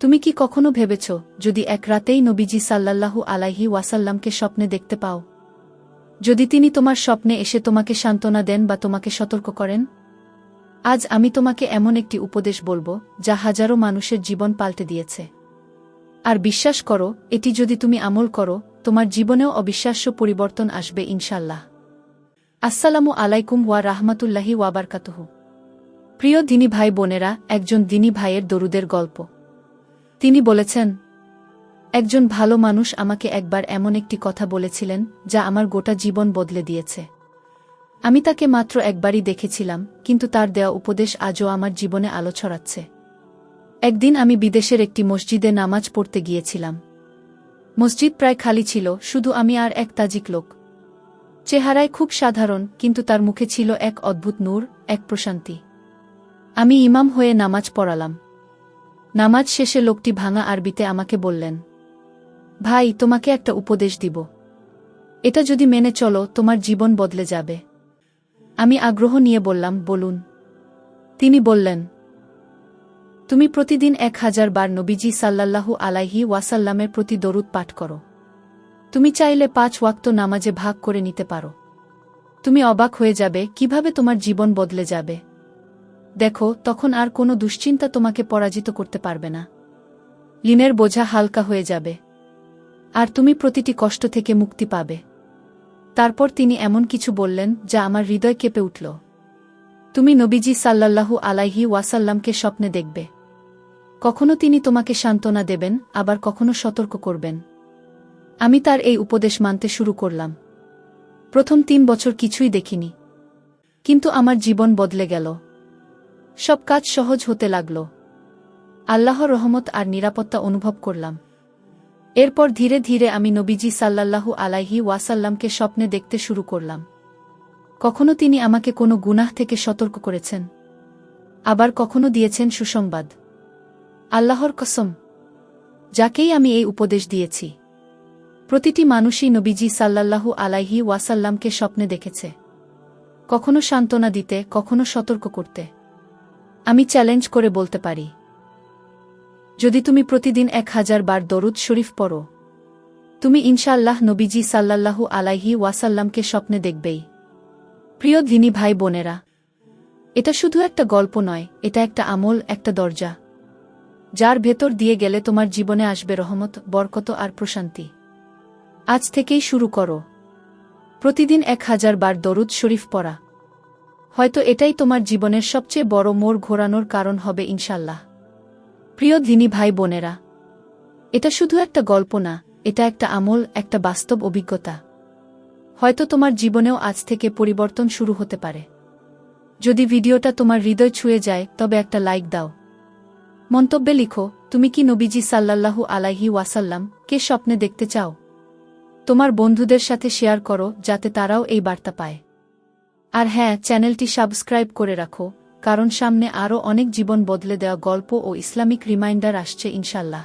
তুমি কি কখনো ভেবেছ, যদি এক রাতেই নবীজি সাল্লাল্লাহু আলাইহি ওয়াসাল্লামকে স্বপ্নে দেখতে পাও? যদি তিনি তোমার স্বপ্নে এসে তোমাকে সান্ত্বনা দেন বা তোমাকে সতর্ক করেন? আজ আমি তোমাকে এমন একটি উপদেশ বলব, যা হাজারো মানুষের জীবন পাল্টে দিয়েছে। আর বিশ্বাস করো, এটি যদি তুমি আমল করো, তোমার জীবনেও অবিশ্বাস্য পরিবর্তন আসবে ইনশাল্লাহ আসসালামু আলাইকুম ওয়া রাহমাতুল্লাহি ওয়াবারকাতুহু প্রিয় দিনী ভাই বোনেরা একজন দিনী ভাইয়ের দরুদের গল্প। তিনি বলেছেন, একজন ভালো মানুষ আমাকে একবার এমন একটি কথা বলেছিলেন, যা আমার গোটা জীবন বদলে দিয়েছে। আমি তাকে মাত্র একবারই দেখেছিলাম, কিন্তু তার দেওয়া উপদেশ আজও আমার জীবনে আলো ছড়াচ্ছে। একদিন আমি বিদেশের একটি মসজিদে নামাজ পড়তে গিয়েছিলাম। মসজিদ প্রায় খালি ছিল, শুধু আমি আর এক তাজিক লোক। চেহারায় খুব সাধারণ, কিন্তু তার মুখে ছিল এক অদ্ভুত নূর, এক প্রশান্তি। আমি ইমাম হয়ে নামাজ পড়ালাম। নামাজ শেষে লোকটি ভাঙা আরবিতে আমাকে বললেন, ভাই, তোমাকে একটা উপদেশ দিব। এটা যদি মেনে চলো, তোমার জীবন বদলে যাবে আমি আগ্রহ নিয়ে বললাম, বলুন তিনি বললেন, তুমি প্রতিদিন এক হাজার বার নবীজি সাল্লাল্লাহু আলাইহি ওয়াসাল্লামের প্রতি দরুদ পাঠ করো। তুমি চাইলে পাঁচ ওয়াক্ত নামাজে ভাগ করে নিতে পারো। তুমি অবাক হয়ে যাবে, কীভাবে তোমার জীবন বদলে যাবে। দেখো, তখন আর কোনো দুশ্চিন্তা তোমাকে পরাজিত করতে পারবে না। লিনের বোঝা হালকা হয়ে যাবে। আর তুমি প্রতিটি কষ্ট থেকে মুক্তি পাবে। তারপর তিনি এমন কিছু বললেন, যা আমার হৃদয় কেঁপে উঠল। তুমি নবীজি সাল্লাল্লাহু আলাইহি ওয়াসাল্লামকে স্বপ্নে দেখবে। কখনো তিনি তোমাকে সান্ত্বনা দেবেন, আবার কখনো সতর্ক করবেন। আমি তার এই উপদেশ মানতে শুরু করলাম। প্রথম তিন বছর কিছুই দেখিনি। কিন্তু আমার জীবন বদলে গেল। সব কাজ সহজ হতে লাগল। আল্লাহর রহমত আর নিরাপত্তা অনুভব করলাম। এরপর ধীরে ধীরে আমি নবীজি সাল্লাল্লাহু আলাইহি ওয়াসাল্লামকে স্বপ্নে দেখতে শুরু করলাম। কখনো তিনি আমাকে কোনো গুনাহ থেকে সতর্ক করেছেন। আবার কখনো দিয়েছেন সুসংবাদ। আল্লাহর কসম, যাকেই আমি এই উপদেশ দিয়েছি। প্রতিটি মানুষই নবীজি সাল্লাল্লাহু আলাইহি ওয়াসাল্লামকে স্বপ্নে দেখেছে। কখনো সান্ত্বনা দিতে, কখনো সতর্ক করতে। আমি চ্যালেঞ্জ করে বলতে পারি। যদি তুমি প্রতিদিন এক হাজার বার দরুদ শরীফ পড়ো, তুমি ইনশাআল্লাহ নবীজি সাল্লাল্লাহু আলাইহি ওয়াসাল্লামকে স্বপ্নে দেখবেই। প্রিয় ধিনী ভাই বোনেরা, এটা শুধু একটা গল্প নয়, এটা একটা আমল, একটা দরজা, যার ভেতর দিয়ে গেলে তোমার জীবনে আসবে রহমত, বরকত আর প্রশান্তি। আজ থেকেই শুরু করো। প্রতিদিন এক হাজার বার দরুদ শরীফ পড়া। হয়তো এটাই তোমার জীবনের সবচেয়ে বড় মোড় ঘোরানোর কারণ হবে ইনশাল্লাহ। প্রিয় ধিনী ভাই বোনেরা, এটা শুধু একটা গল্প না, এটা একটা আমল, একটা বাস্তব অভিজ্ঞতা। হয়তো তোমার জীবনেও আজ থেকে পরিবর্তন শুরু হতে পারে। যদি ভিডিওটা তোমার হৃদয় ছুঁয়ে যায়, তবে একটা লাইক দাও। মন্তব্যে লিখো, তুমি কি নবীজি সাল্লাল্লাহু আলাইহি ওয়াসাল্লাম কে স্বপ্নে দেখতে চাও? তোমার বন্ধুদের সাথে শেয়ার করো, যাতে তারাও এই বার্তা পায়। আর হ্যাঁ চ্যানেলটি সাবস্ক্রাইব করে রাখো, কারণ সামনে আরও অনেক জীবন বদলে দেওয়া গল্প ও ইসলামিক রিমাইন্ডার আসছে ইনশাল্লাহ।